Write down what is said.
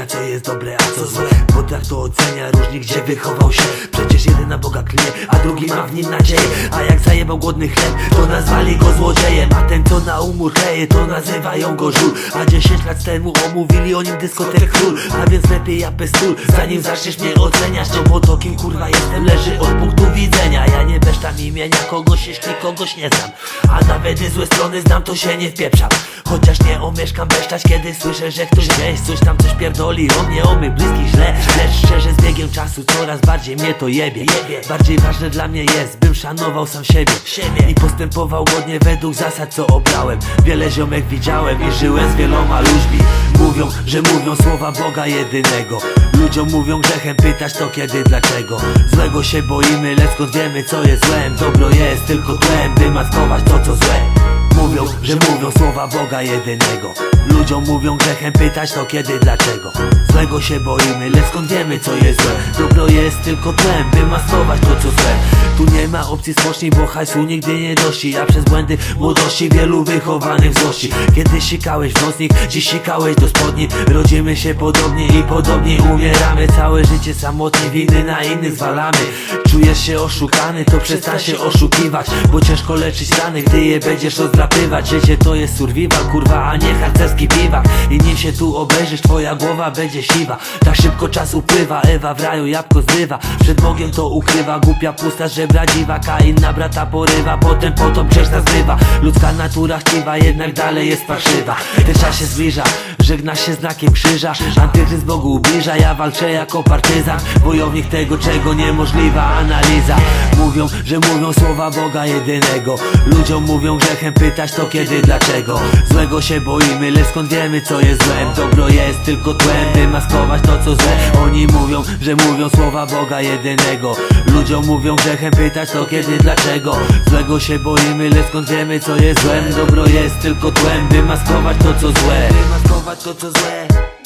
rozróżnia co jest dobre, a co złe. Bo tak to ocenia różnie gdzie wychował się. Przecież jeden na Boga klnie, a drugi ma w nim nadzieję. A jak zajebał głodny chleb, to nazwali go złodziejem. A ten co na umór kleje, to nazywają go żul. A 10 lat temu omówili o nim dyskotek król. A więc lepiej ja stół, zanim zaczniesz mnie oceniać. No bo to kim kurwa jestem leży od punktu widzenia. Ja nie besztam imienia kogoś, jeśli kogoś nie znam. A nawet złe strony znam, to się nie wpieprzam. Chociaż nie omieszkam besztać, kiedy słyszę, że ktoś gdzieś coś tam coś pierdoli o mnie, o mych bliskich źle. Lecz szczerze z biegiem czasu coraz bardziej mnie to jebie. Bardziej ważne dla mnie jest, bym szanował sam siebie. I postępował godnie według zasad, co obrałem. Wiele ziomek widziałem i żyłem z wieloma ludźmi. Mówią, że mówią słowa Boga jedynego. Ludziom mówią grzechem pytać to kiedy, dlaczego. Złego się boimy, lecz skąd wiemy co jest złem. Dobro jest tylko tłem, by maskować to co złe. Mówią, że mówią słowa Boga jedynego Ludziom mówią grzechem pytać to kiedy, dlaczego? Złego się boimy, lecz skąd wiemy co jest złe? Dobro jest tylko tłem, by maskować to co złe. Tu nie ma opcji spocznij, bo hajsu nigdy nie dości. A przez błędy młodości wielu wychowanych w złości. Kiedy sikałeś w nocnik, dziś sikałeś do spodni. Rodzimy się podobnie i podobnie umieramy. Całe życie samotnie, winy na innych zwalamy. Czujesz się oszukany, to przestań się oszukiwać Bo ciężko leczyć rany, gdy je będziesz rozdrapywać. Życie to jest survival, kurwa, a nie harcerski que viva. I nim się tu obejrzysz, twoja głowa będzie siwa. Tak szybko czas upływa, Ewa w raju jabłko zrywa. Przed Bogiem to ukrywa, głupia pusta żebra dziwa. Kain na brata porywa, potem potop grzeszna zrywa. Ludzka natura chciwa, jednak dalej jest farszywa Ten czas się zbliża, żegna się znakiem krzyża. Antychryst Bogu ubliża, ja walczę jako partyzan. Wojownik tego, czego niemożliwa analiza. Mówią, że mówią słowa Boga jedynego. Ludziom mówią grzechem pytać to kiedy, dlaczego. Złego się boimy, lecz skąd wiemy co jest złem Dobro jest tylko tłem, by maskować to co złe. Oni mówią, że mówią słowa Boga jedynego. Ludziom mówią grzechem pytać to kiedy, dlaczego? Złego się boimy, lecz skąd wiemy co jest złem? Dobro jest tylko tłem, by maskować to co złe. Maskować to co złe